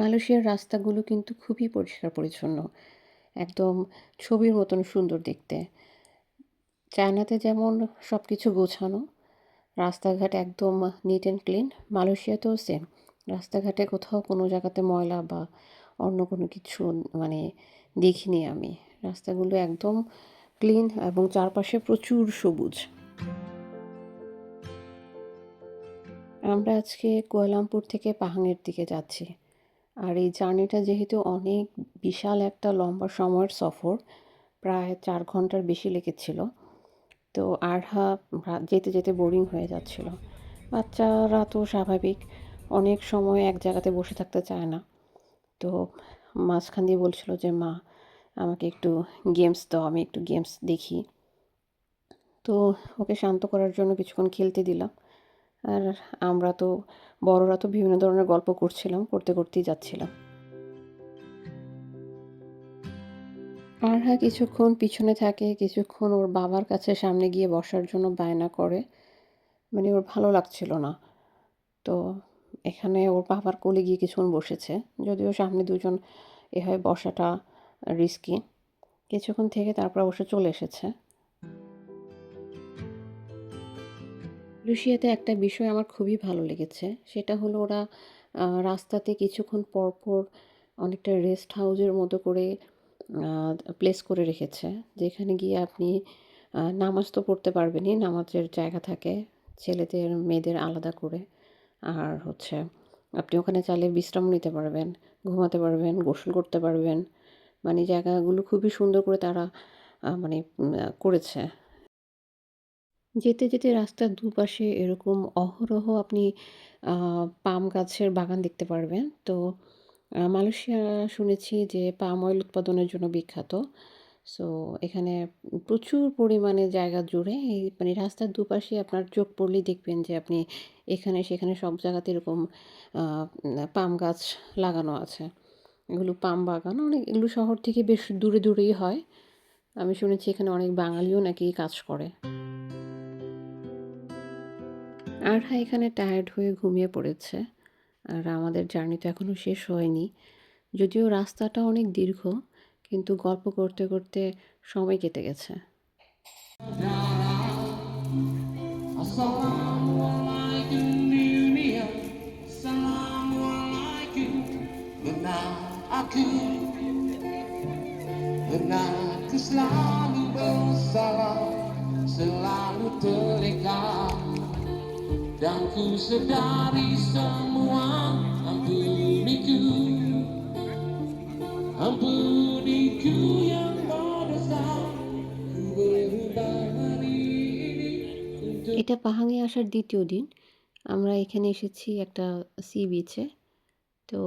মালয়েশিয়ার রাস্তাগুলো কিন্তু খুবই পরিষ্কার পরিচ্ছন্ন। একদম ছবির মতন সুন্দর দেখতে। চায়নাতে যেমন সব কিছু গোছানো, রাস্তাঘাট একদম নিট অ্যান্ড ক্লিন মালয়েশিয়াতেও সেম রাস্তাঘাটে কোথাও কোনো জায়গাতে ময়লা বা অন্য কোনো কিছু মানে দেখিনি আমি। রাস্তাগুলো একদম ক্লিন এবং চারপাশে প্রচুর সবুজ। আমরা আজকে কুয়ালামপুর থেকে পাহাঙের দিকে যাচ্ছি। আর এই জার্নিটা যেহেতু অনেক বিশাল একটা লম্বা সময়ের সফর, প্রায় চার ঘণ্টার বেশি লেগেছিল। তো আরহা যেতে যেতে বোরিং হয়ে যাচ্ছিল। বাচ্চারা তো স্বাভাবিক, অনেক সময় এক জায়গাতে বসে থাকতে চায় না। তো মাঝখান দিয়ে বলছিল যে, মা, আমাকে একটু গেমস দাও, আমি একটু গেমস দেখি। তো ওকে শান্ত করার জন্য কিছুক্ষণ খেলতে দিলাম। আর আমরা তো, বড়রা তো বিভিন্ন ধরনের গল্প করছিলাম, করতে করতেই যাচ্ছিলাম। আর হ্যাঁ কিছুক্ষণ পিছনে থাকে, কিছুক্ষণ ওর বাবার কাছে সামনে গিয়ে বসার জন্য বায়না করে। মানে ওর ভালো লাগছিল না। তো এখানে ওর বাবার কোলে গিয়ে কিছুক্ষণ বসেছে। যদিও সামনে দুজন এভাবে বসাটা রিস্কি কিছুক্ষণ থেকে তারপর অবশ্য চলে এসেছে। লুসিয়াতে একটা বিষয় আমার খুবই ভালো লেগেছে। সেটা হলো ওরা রাস্তাতে কিছুক্ষণ পর পর অনেকটা রেস্ট হাউসের মতো করে প্লেস করে রেখেছে। যেখানে গিয়ে আপনি নামাজ তো পড়তে পারবেনই, নামাজের জায়গা থাকে, ছেলেদের, মেয়েদের আলাদা করে। আর হচ্ছে, আপনি ওখানে চাইলে বিশ্রাম নিতে পারবেন, ঘুমাতে পারবেন, গোসল করতে পারবেন। মানে জায়গাগুলো খুবই সুন্দর করে তারা মানে করেছে। যেতে যেতে রাস্তার দুপাশে এরকম অহরহ আপনি পাম গাছের বাগান দেখতে পারবেন। তো মালয়েশিয়া শুনেছি যে পাম অয়েল উৎপাদনের জন্য বিখ্যাত। সো, এখানে প্রচুর পরিমাণে জায়গা জুড়ে এই মানে রাস্তার দুপাশে আপনার চোখ পড়লেই দেখবেন যে আপনি এখানে, সেখানে সব জায়গাতে এরকম পাম গাছ লাগানো আছে। এগুলো পাম বাগান, অনেক এগুলো শহর থেকে বেশ দূরে, দূরেই হয়। আমি শুনেছি এখানে অনেক বাঙালিও নাকি কাজ করে। আর হ্যাঁ এখানে টায়ার্ড হয়ে ঘুমিয়ে পড়েছে। আর আমাদের জার্নি তো এখনও শেষ হয়নি। যদিও রাস্তাটা অনেক দীর্ঘ, কিন্তু গল্প করতে করতে সময় কেটে গেছে। Selalu bersalah Selalu terlekat Dan ku sedari semua Ampuniku Ampuniku yang berdosa Ku berubah hari ini এটা পাহাঙে আসার দ্বিতীয় দিন। আমরা এখানে এসেছি একটা সি বিচে। তো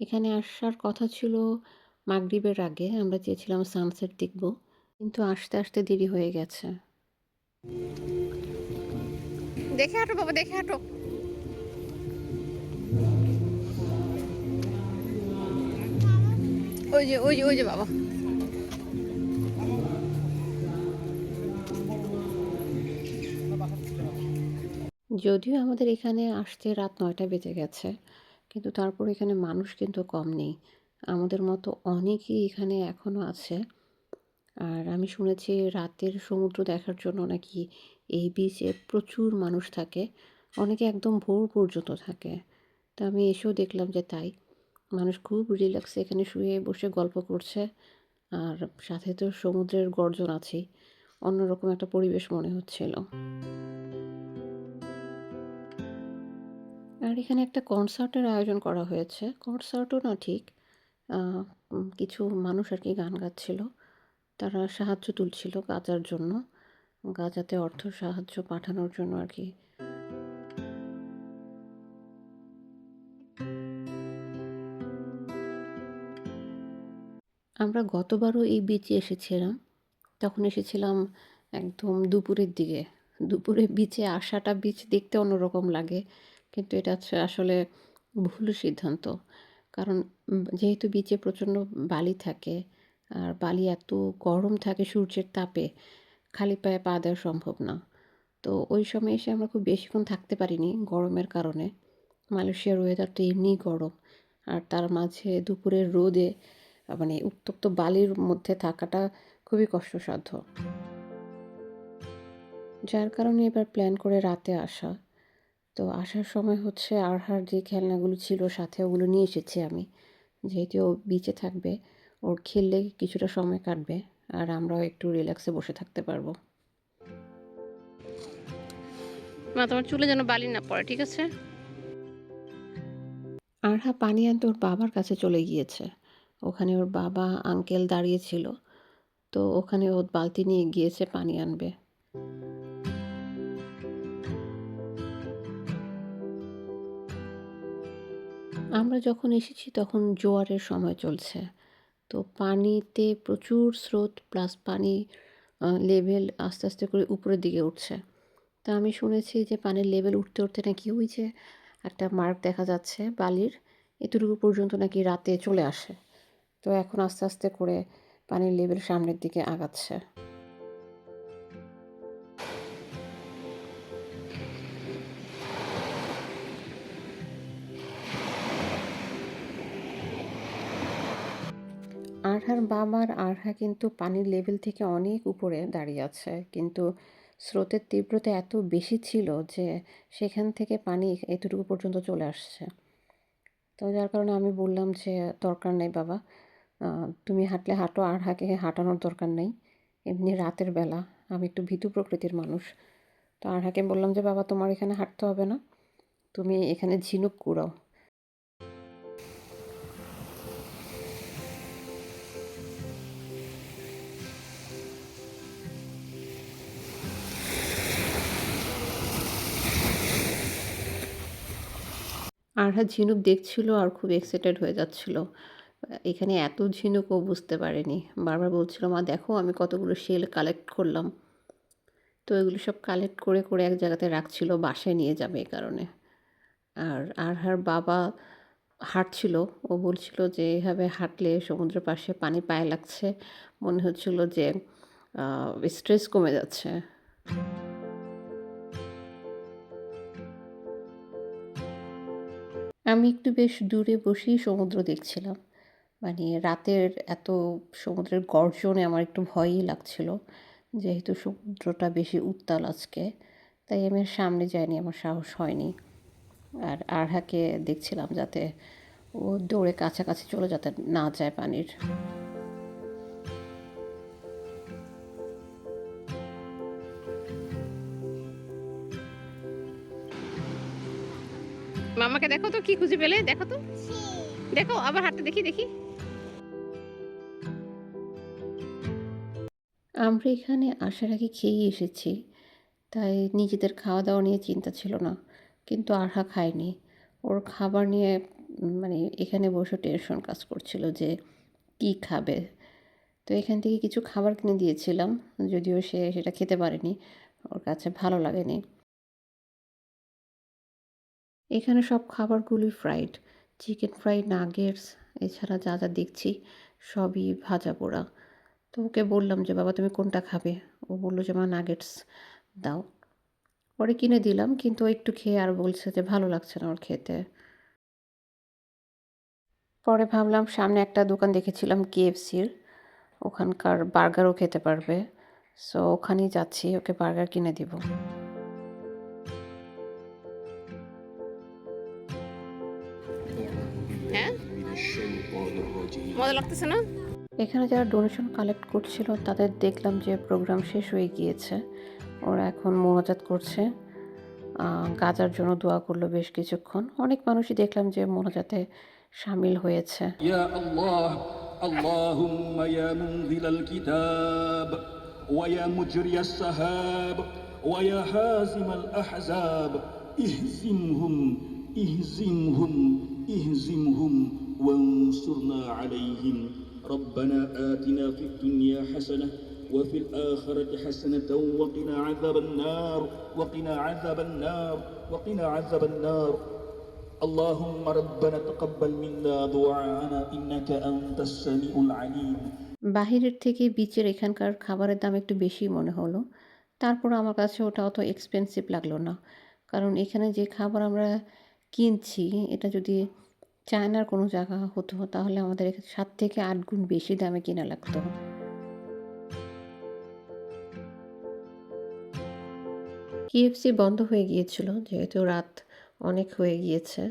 এখানে আসার কথা ছিল মাগরিবের আগে। আমরা চেয়েছিলাম সানসেট দেখব। কিন্তু আসতে আসতে দেরি হয়ে গেছে। দেখে হাঁটো বাবা, দেখে হাঁটো। ওই যে ওই যে ওই যে বাবা। যদিও আমাদের এখানে আসতে রাত নয়টা বেজে গেছে, কিন্তু তারপর এখানে মানুষ কিন্তু কম নেই। আমাদের মতো অনেকেই এখানে এখনও আছে। আর আমি শুনেছি রাতের সমুদ্র দেখার জন্য নাকি এই বিচে প্রচুর মানুষ থাকে, অনেকে একদম ভোর পর্যন্ত থাকে। তো আমি এসেও দেখলাম যে তাই। মানুষ খুব রিল্যাক্সে এখানে শুয়ে বসে গল্প করছে, আর সাথে তো সমুদ্রের গর্জন আছেই। অন্যরকম একটা পরিবেশ মনে হচ্ছিল। আর এখানে একটা কনসার্টের আয়োজন করা হয়েছে। কনসার্টও না ঠিক কিছু মানুষ আর কি গান গাচ্ছিল। তারা সাহায্য তুলছিল গাজার জন্য। গাজাতে অর্থ সাহায্য পাঠানোর জন্য আর কি। আমরা গতবারও এই বিচে এসেছিলাম। তখন এসেছিলাম একদম দুপুরের দিকে। দুপুরে বিচে আসাটা বিচ দেখতে অন্যরকম লাগে। কিন্তু এটা আসলে ভুল সিদ্ধান্ত। কারণ যেহেতু বিচে প্রচণ্ড বালি থাকে আর বালি এত গরম থাকে সূর্যের তাপে খালি পায়ে পা দেওয়া সম্ভব না তো ওই সময় এসে আমরা খুব বেশিক্ষণ থাকতে পারিনি গরমের কারণে মালয়েশিয়ার ওয়েদার তো এমনিই গরম আর তার মাঝে দুপুরের রোদে মানে উত্তপ্ত বালির মধ্যে থাকাটা খুবই কষ্টসাধ্য। যার কারণে এবার প্ল্যান করে রাতে আসা। তো আসার সময় হচ্ছে আরহার যে খেলনাগুলো ছিল সাথে ওগুলো নিয়ে এসেছি আমি। যেহেতু বিচে থাকবে, ওর খেললে কিছুটা সময় কাটবে আর আমরাও একটু রিল্যাক্সে বসে থাকতে পারব। মা তোমার চুলে যেন বালি না পড়ে ঠিক আছে আর আরহা পানি আনতে ওর বাবার কাছে চলে গিয়েছে। ওখানে ওর বাবা, আঙ্কেল দাঁড়িয়ে ছিল। তো ওখানে ও বালতি নিয়ে গিয়েছে পানি আনবে। আমরা যখন এসেছি তখন জোয়ারের সময় চলছে। তো পানিতে প্রচুর স্রোত প্লাস পানি লেভেল আস্তে, আস্তে করে উপরের দিকে উঠছে। তো আমি শুনেছি যে পানির লেভেল উঠতে, উঠতে নাকি ওই যে একটা মার্ক দেখা যাচ্ছে বালির, এতটুকু পর্যন্ত নাকি রাতে চলে আসে। তো এখন আস্তে, আস্তে করে পানির লেভেল সামনের দিকে আগাচ্ছে। আরহার বাবার আরহা কিন্তু পানির লেভেল থেকে অনেক উপরে দাঁড়িয়ে আছে। কিন্তু স্রোতের তীব্রতা এত বেশি ছিল যে সেখান থেকে পানি এতটুকু পর্যন্ত চলে আসছে। তো যার কারণে আমি বললাম যে, "দরকার নেই বাবা। তুমি হাঁটলে হাঁটো, আরহাকে হাঁটানোর দরকার নেই। এমনি রাতের বেলা, আমি একটু ভীতু প্রকৃতির মানুষ।" তো আর আরহাকে বললাম যে, "বাবা তোমার এখানে হাঁটতে হবে না। তুমি এখানে ঝিনুক কুড়াও।" আরহা ঝিনুক দেখছিল আর খুব এক্সাইটেড হয়ে যাচ্ছিল। এখানে এত ঝিনুক ও বুঝতে পারেনি। বারবার বলছিল, "মা দেখো আমি কতগুলো শেল কালেক্ট করলাম।" তো এগুলো সব কালেক্ট করে, করে এক জায়গাতে রাখছিল বাসায় নিয়ে যাবে এই কারণে। আর আরহার বাবা হাঁটছিল। ও বলছিল যে, "এভাবে হাঁটলে সমুদ্রের পাশে পানি পায়ে লাগছে। মনে হচ্ছিল যে স্ট্রেস কমে যাচ্ছে।" আমি একটু বেশ দূরে বসেই সমুদ্র দেখছিলাম। মানে রাতের এত সমুদ্রের গর্জনে আমার একটু ভয়ই লাগছিল। যেহেতু সমুদ্রটা বেশি উত্তাল আজকে। তাই আমি সামনে যাইনি, আমার সাহস হয়নি। আর আরহাকে দেখছিলাম যাতে ও দৌড়ে কাছাকাছি চলে যাতে না যায় পানির। মামাকে দেখো তো, কি খুঁজে পেলে দেখো তো দেখো, আবার হাতে দেখি দেখি আমরা এখানে আসার আগে খেয়েই এসেছি। তাই নিজেদের খাওয়া-দাওয়া নিয়ে চিন্তা ছিল না। কিন্তু আরহা খায়নি। ওর খাবার নিয়ে মানে এখানে বসে টেনশন কাজ করছিল যে কী খাবে? তো এখান থেকে কিছু খাবার কিনে দিয়েছিলাম। যদিও সে সেটা খেতে পারেনি। ওর কাছে ভালো লাগেনি। এখানে সব খাবারগুলোই ফ্রাইড। চিকেন ফ্রাই, নাগেটস এছাড়া যা, যা দেখছি সবই ভাজা-পোড়া। তো ওকে বললাম যে, "বাবা তুমি কোনটা খাবে?" ও বলল যে, "মা নাগেটস দাও।" পরে কিনে দিলাম কিন্তু একটু খেয়ে আর বলছে যে ভালো লাগছে না ওর খেতে। পরে ভাবলাম সামনে একটা দোকান দেখেছিলাম KFC-র। ওখানকার বার্গারও খেতে পারবে। সো ওখানেই যাচ্ছি ওকে বার্গার কিনে দিব। মজা লাগতেছে না এখানে যারা ডোনেশন কালেক্ট করছিল তাদের দেখলাম যে প্রোগ্রাম শেষ হয়ে গিয়েছে। ওরা এখন মোনাজাত করছে। আ গাজার জন্য দোয়া করলো বেশ কিছুক্ষণ। অনেক মানুষই দেখলাম যে মোনাজাতে শামিল হয়েছে। يا الله اللهم يا منزل الكتاب ويا مجري السحاب ويا هازم الأحزاب اهزمهم اهزمهم اهزمهم وانصرنا عليهم ربنا آتنا في الدنيا حسنة وفي الآخرة حسنة وقنا عذاب النار وقنا عذاب النار وقنا عذاب النار اللهم ربنا تقبل منا دعاءنا إنك أنت السميع العليم বাহিরের থেকে বিচের এখানকার খাবারের দাম একটু বেশিই মনে হলো। তারপরও আমার কাছে ওটা অত এক্সপেন্সিভ লাগলো না। কারণ এখানে যে খাবার আমরা কিনছি এটা যদি চায়নার কোনো জায়গা হতো, তাহলে আমাদের এখানে সাত থেকে আট গুণ বেশি দামে কিনা লাগতো। কেএফসি বন্ধ হয়ে গিয়েছিল, যেহেতু রাত অনেক হয়ে গিয়েছে।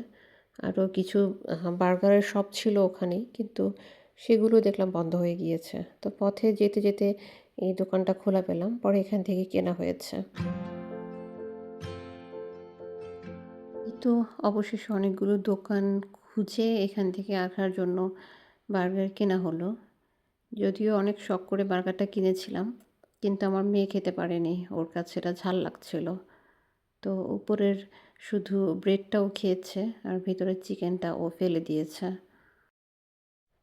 আরও কিছু বার্গারের শপ ছিল ওখানেই কিন্তু সেগুলো দেখলাম বন্ধ হয়ে গিয়েছে। তো পথে যেতে যেতে এই দোকানটা খোলা পেলাম, পরে এখান থেকে কেনা হয়েছে। তো অবশেষে অনেকগুলো দোকান খুঁজে এখান থেকে আসার জন্য বার্গার কেনা হলো। যদিও অনেক শখ করে বার্গারটা কিনেছিলাম, কিন্তু আমার মেয়ে খেতে পারেনি। ওর কাছে এটা ঝাল লাগছিল। তো উপরের শুধু ব্রেডটাও খেয়েছে আর ভিতরের চিকেনটা ও ফেলে দিয়েছে।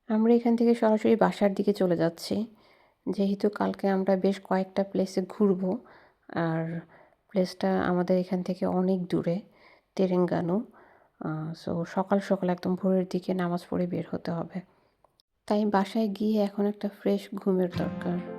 আমরা এখান থেকে সরাসরি বাসার দিকে চলে যাচ্ছি। যেহেতু কালকে আমরা বেশ কয়েকটা প্লেসে ঘুরবো, আর প্লেসটা আমাদের এখান থেকে অনেক দূরে, তেরেঙ্গানু। সো সকাল সকাল একদম ভোরের দিকে নামাজ পড়ে বের হতে হবে। তাই বাসায় গিয়ে এখন একটা ফ্রেশ ঘুমের দরকার।